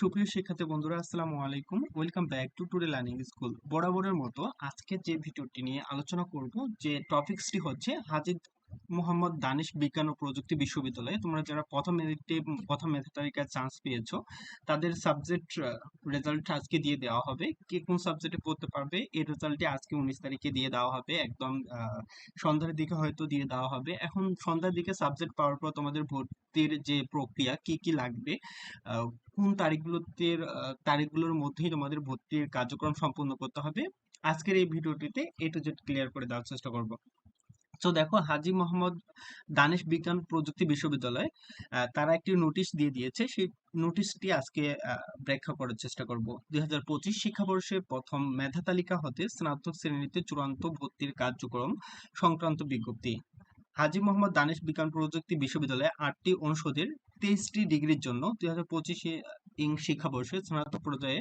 সুপ্রিয় শিক্ষার্থী বন্ধুরা, আসসালামু আলাইকুম। Welcome back to today learning school বরাবরের মতো আজকে যে ভিডিওটি নিয়ে আলোচনা করব, যে টপিকসটি হচ্ছে হাজিদ মোহাম্মদ দানিশ বিজ্ঞান ও প্রযুক্তি বিশ্ববিদ্যালয়ে তোমরা যারা প্রথম প্রথম মেধা তালিকায় চান্স পেয়েছ, তাদের সাবজেক্ট রেজাল্ট আজকে দিয়ে দেওয়া হবে। কে কোন সাবজেক্টে পড়তে পারবে এই রেজাল্টটি আজকে উনিশ তারিখে দিয়ে দেওয়া হবে। একদম সন্ধ্যার দিকে হয়তো দিয়ে দেওয়া হবে। এখন সন্ধ্যার দিকে সাবজেক্ট পাওয়ার পর তোমাদের ভর্তির যে প্রক্রিয়া, কি কি লাগবে কোন তারিখগুলোতে তারিখগুলোর মধ্যেই তোমাদের ভর্তির কার্যক্রম সম্পূর্ণ করতে হবে। আজকের এই ভিডিওটিতে এ টু ক্লিয়ার করে দেওয়ার চেষ্টা করব। তো দেখো, হাজী মোহাম্মদ দানিশ বিজ্ঞান প্রযুক্তি বিশ্ববিদ্যালয় তারা একটি নোটিশ দিয়ে দিয়েছে। সেই নোটিশটি আজকে ব্যাখ্যা করার চেষ্টা করব। দুই হাজার পঁচিশ শিক্ষাবর্ষে প্রথম মেধা তালিকা হতে স্নাতক শ্রেণীতে চূড়ান্ত ভর্তির কার্যক্রম সংক্রান্ত বিজ্ঞপ্তি। হাজী মোহাম্মদ দানিশ বিজ্ঞান প্রযুক্তি বিশ্ববিদ্যালয়ে আটটি অনুষদের তেইশটি ডিগ্রির জন্য দুই হাজার পঁচিশে ইং শিক্ষাবর্ষে স্নাতক পর্যায়ে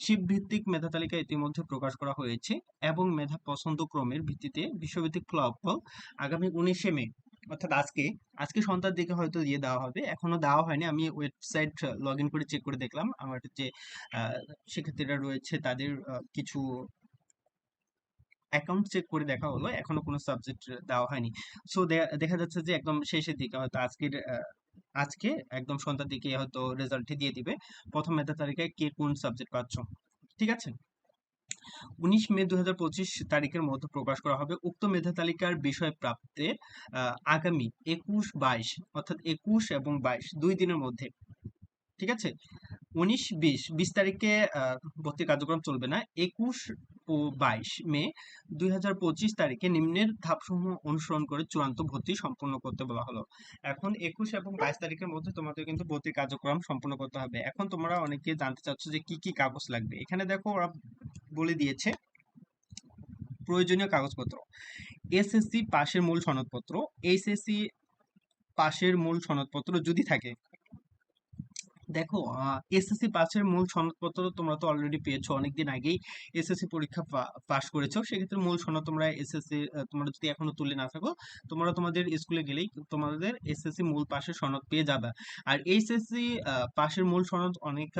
শিব ভিত্তিক মেধা তালিকা ইতিমধ্যে প্রকাশ করা হয়েছে এবং মেধা পছন্দ ক্রমের ভিত্তিতে বিশ্বভিত্তিক ফলাফল আগামী উনিশে মে। অর্থাৎ আজকে। আজকে সন্ধ্যার দিকে হয়তো দিয়ে দেওয়া হবে। এখনও দেওয়া হয়নি। আমি ওয়েবসাইট লগ ইন করে চেক করে দেখলাম। আমার যে শিক্ষার্থীরা রয়েছে তাদের কিছু অ্যাকাউন্ট চেক করে দেখা হলো। এখনও কোনো সাবজেক্ট দেওয়া হয়নি। সো দেখা যাচ্ছে যে একদম শেষের দিকে হয়তো আজকের আজকে একদম সন্ধ্যার দিকে হয়তো রেজাল্টটি দিয়ে দিবে। প্রথম মেধা তালিকায় কে কোন সাবজেক্ট পাচ্ছ? ঠিক আছে? উনিশ মে দুই তারিখের মধ্যে প্রকাশ করা হবে উক্ত মেধা তালিকার বিষয় প্রাপ্তে আগামী একুশ বাইশ, অর্থাৎ একুশ এবং বাইশ, দুই দিনের মধ্যে। ঠিক আছে? উনিশ বিশ বিশ তারিখে ভর্তি কার্যক্রম চলবে না। একুশ বাইশ মে দুই তারিখে নিম্নের ধাপসমূহ অনুসরণ করে চূড়ান্ত ভর্তি সম্পূর্ণ করতে বলা হলো। এখন একুশ এবং বাইশ তারিখের মধ্যে তোমাদের কিন্তু ভর্তি কার্যক্রম করতে হবে। এখন তোমরা অনেকে জানতে চাচ্ছ যে কি কি কাগজ লাগবে। এখানে দেখো ওরা বলে দিয়েছে প্রয়োজনীয় কাগজপত্র। এসএসসি পাশের মূল সনদপত্র। এইচএসসি পাশের মূল সনদপত্র যদি থাকে দেখো এসএসসি পাশের মূল সনদপত্র তোমরা তো অলরেডি পেয়েছ। অনেকদিন আগেই এসএসসি পরীক্ষা পাশ করেছ। সেক্ষেত্রে মূল সনদ তোমরা এসএসসি তোমরা যদি এখনও তুলে না থাকো, তোমরা তোমাদের স্কুলে গেলেই তোমাদের এসএসসি মূল পাশের সনদ পেয়ে যাবে। আর এইচএসসি পাশের মূল সনদ অনেক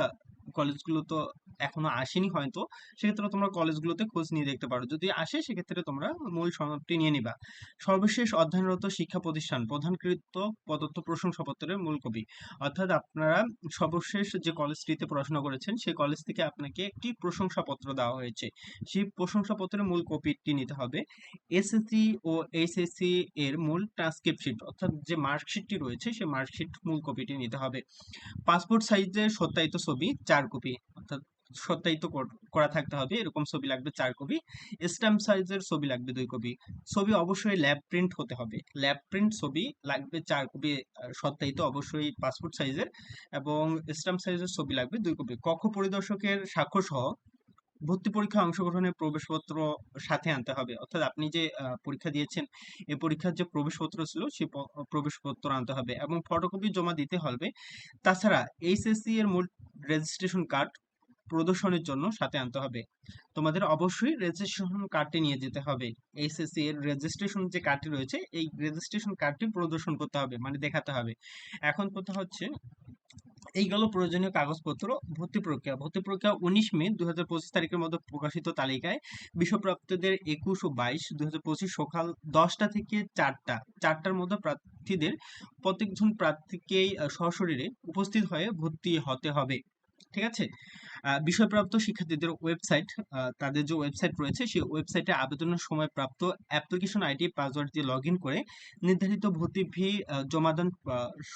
কলেজগুলো তো এখনও আসেনি হয়তো, সেক্ষেত্রে তোমরা কলেজগুলোতে খোঁজ নিয়ে দেখতে পারো। যদি আসে, সেক্ষেত্রে তোমরা মূল সনদটি নিয়ে নিবা। সর্বশেষ অধ্যয়নরত শিক্ষা প্রতিষ্ঠান, প্রধানকৃত প্রদত্ত প্রশংসাপত্রের মূল কপি। অর্থাৎ আপনারা সর্বশেষ যে কলেজটিতে পড়াশোনা করেছেন, সেই কলেজ থেকে আপনাকে একটি প্রশংসাপত্র দেওয়া হয়েছে। সেই প্রশংসাপত্রের মূল কপিটি নিতে হবে। এসএসসি ও এইচএসসি এর মূল ট্রান্সক্রিপ্ট শিট অর্থাৎ যে মার্কশিটটি রয়েছে, সেই মার্কশিট মূল কপিটি নিতে হবে। পাসপোর্ট সাইজের সত্যায়িত ছবি, চার কপি, অর্থাৎ সত্যায়িত করা থাকতে হবে। এরকম ছবি লাগবে চার কপি। স্ট্যাম্প সাইজের ছবি লাগবে দুই কপি। ছবি অবশ্যই ল্যাব প্রিন্ট হতে হবে। ল্যাব প্রিন্ট ছবি লাগবে চার কপি সত্যায়িত অবশ্যই পাসপোর্ট সাইজের এবং স্ট্যাম্প সাইজের ছবি লাগবে দুই কপি। কক্ষ পরিদর্শকের স্বাক্ষর সহ ভর্তি পরীক্ষা অংশগ্রহণের প্রবেশপত্র সাথে আনতে হবে। অর্থাৎ আপনি যে পরীক্ষা দিয়েছেন এই পরীক্ষার যে প্রবেশপত্র ছিল সেই প্রবেশপত্র আনতে হবে। এবং ফটোকপি জমা দিতে হবে। তাছাড়া এইচএসসি এর মূল রেজিস্ট্রেশন কার্ড প্রদর্শনের জন্য সাথে আনতে হবে। তোমাদের অবশ্যই রেজিস্ট্রেশন কার্ডটি নিয়ে যেতে হবে। এইচএসসি এর রেজিস্ট্রেশন যে কার্ডটি রয়েছে, এই রেজিস্ট্রেশন কার্ডটি প্রদর্শন করতে হবে মানে দেখাতে হবে। এখন কথা হচ্ছে, এই গেল প্রয়োজনীয় কাগজপত্র ভর্তি প্রক্রিয়া। ভর্তি প্রক্রিয়া উনিশ মে দু হাজার পঁচিশ তারিখের মধ্যে প্রকাশিত তালিকায় বিশ্বপ্রাপ্তদের একুশ ও বাইশ দু হাজার পঁচিশ সকাল দশটা থেকে চারটা, চারটার মধ্যে প্রার্থীদের প্রত্যেকজন প্রার্থীকেই সশরীরে উপস্থিত হয়ে ভর্তি হতে হবে। ঠিক আছে? বিষয়প্রাপ্ত শিক্ষার্থীদের ওয়েবসাইট তাদের যে ওয়েবসাইট রয়েছে, সেই ওয়েবসাইটে আবেদনের সময় প্রাপ্ত অ্যাপ্লিকেশন আইডি পাসওয়ার্ড দিয়ে লগ করে নির্ধারিত ভর্তি ফি জমা জমাদান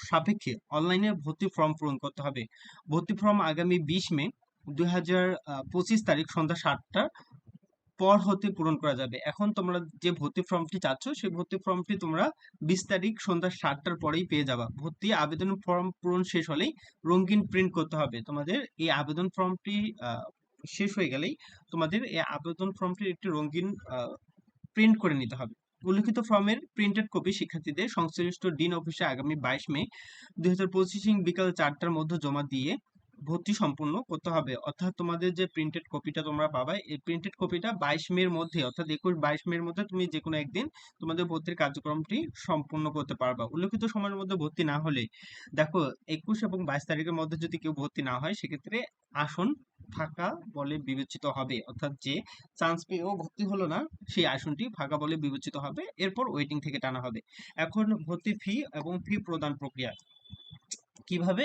সাপেক্ষে অনলাইনে ভর্তি ফর্ম পূরণ করতে হবে। ভর্তি ফর্ম আগামী বিশ মে দুই হাজার পঁচিশ তারিখ সন্ধ্যা সাতটার পর হতে পূরণ করা যাবে। এখন তোমরা যে ভর্তি ফর্মটি চাচ্ছ, সেই ভর্তি ফর্মটি তোমরা বিশ তারিখ সন্ধ্যা সাতটার পরেই পেয়ে যাবা। ভর্তি আবেদন ফর্ম পূরণ শেষ হলেই রঙিন প্রিন্ট করতে হবে। তোমাদের এই আবেদন ফর্মটি শেষ হয়ে গেলেই তোমাদের এই আবেদন ফর্মটির একটি রঙিন প্রিন্ট করে নিতে হবে। উল্লিখিত ফর্মের প্রিন্টেড কপি শিক্ষার্থীদের সংশ্লিষ্ট ডিন অফিসে আগামী বাইশ মে দুই হাজার পঁচিশ বিকাল চারটার মধ্যে জমা দিয়ে ভর্তি সম্পূর্ণ করতে হবে। অর্থাৎ তোমাদের যে প্রিন্টেড কপিটা তোমরা পাবা, এই প্রিন্টেড কপিটা বাইশ মের মধ্যে, অর্থাৎ একুশ, বাইশ মের মধ্যে তুমি যে কোনো একদিন তোমাদের ভর্তির কার্যক্রমটি সম্পূর্ণ করতে পারবা। উল্লেখিত সময়ের মধ্যে ভর্তি না হলে, দেখো, একুশ এবং বাইশ তারিখের মধ্যে যদি কেউ ভর্তি না হয়, সেক্ষেত্রে আসন ফাঁকা বলে বিবেচিত হবে। অর্থাৎ যে চান্স পেয়েও ভর্তি হলো না, সেই আসনটি ফাঁকা বলে বিবেচিত হবে। এরপর ওয়েটিং থেকে টানা হবে। এখন ভর্তি ফি এবং ফি প্রদান প্রক্রিয়া। কীভাবে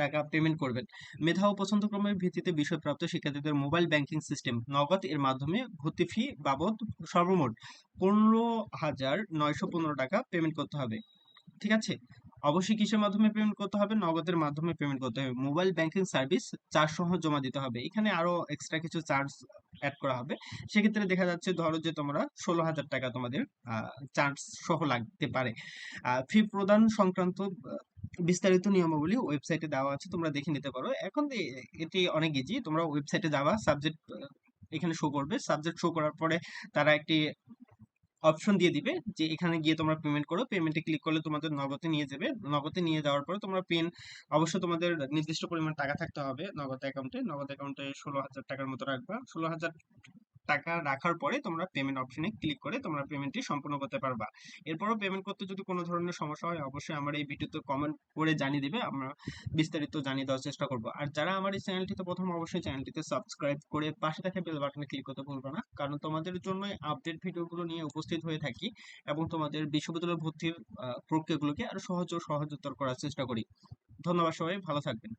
টাকা পেমেন্ট করবেন? মেধা ও পছন্দ ক্রমের ভিত্তিতে বিষয়প্রাপ্ত শিক্ষার্থীদের মোবাইল ব্যাংকিং সিস্টেম নগদ এর মাধ্যমে ভর্তি ফি বাবদ সর্বমোট পনেরো হাজার নয়শো পনেরো টাকা পেমেন্ট করতে হবে। ঠিক আছে? অবশ্যই কিসের মাধ্যমে পেমেন্ট করতে হবে? নগদের মাধ্যমে পেমেন্ট করতে হবে। মোবাইল ব্যাংকিং সার্ভিস চার্জ সহ জমা দিতে হবে। এখানে আরও এক্সট্রা কিছু চার্জ অ্যাড করা হবে। সেক্ষেত্রে দেখা যাচ্ছে ধরো যে তোমরা ষোলো হাজার টাকা তোমাদের চার্জ সহ লাগতে পারে। ফি প্রদান সংক্রান্ত বিস্তারিত নিয়মাবলী ওয়েবসাইটে দেওয়া আছে, তোমরা দেখে নিতে পারো। এখন এটি অনেক ইজি তোমরা ওয়েবসাইটে যাবা সাবজেক্ট এখানে শো করবে। সাবজেক্ট শো করার পরে তারা একটি অপশন দিয়ে দিবে যে এখানে গিয়ে তোমরা পেমেন্ট করো। পেমেন্টে ক্লিক করলে তোমাদের নগদে নিয়ে যাবে। নগদে নিয়ে যাওয়ার পরে তোমরা পেন অবশ্য তোমাদের নির্দিষ্ট পরিমাণ টাকা থাকতে হবে নগদ অ্যাকাউন্টে নগদ অ্যাকাউন্টে ষোলো হাজার টাকার মতো রাখবা। ষোলো হাজার টাকা রাখার পরে তোমরা পেমেন্ট অপশনে ক্লিক করে তোমরা পেমেন্টটি সম্পূর্ণ করতে পারবা। এরপরও পেমেন্ট করতে যদি কোনো ধরনের সমস্যা হয়, অবশ্যই আমার এই ভিডিওতে কমেন্ট করে জানিয়ে দিবে, আমরা বিস্তারিত জানিয়ে দেওয়ার চেষ্টা করব। আর যারা আমার এই চ্যানেলটিতে প্রথম, অবশ্যই চ্যানেলটিতে সাবস্ক্রাইব করে পাশে থাকা বেল বাটনে ক্লিক করতে ভুলবে না। কারণ তোমাদের জন্য আপডেট ভিডিওগুলো নিয়ে উপস্থিত হয়ে থাকি এবং তোমাদের বিশ্ববিদ্যালয় ভর্তির প্রক্রিয়াগুলোকে আরও সহজ ও সহজতর করার চেষ্টা করি। ধন্যবাদ সবাই, ভালো থাকবেন।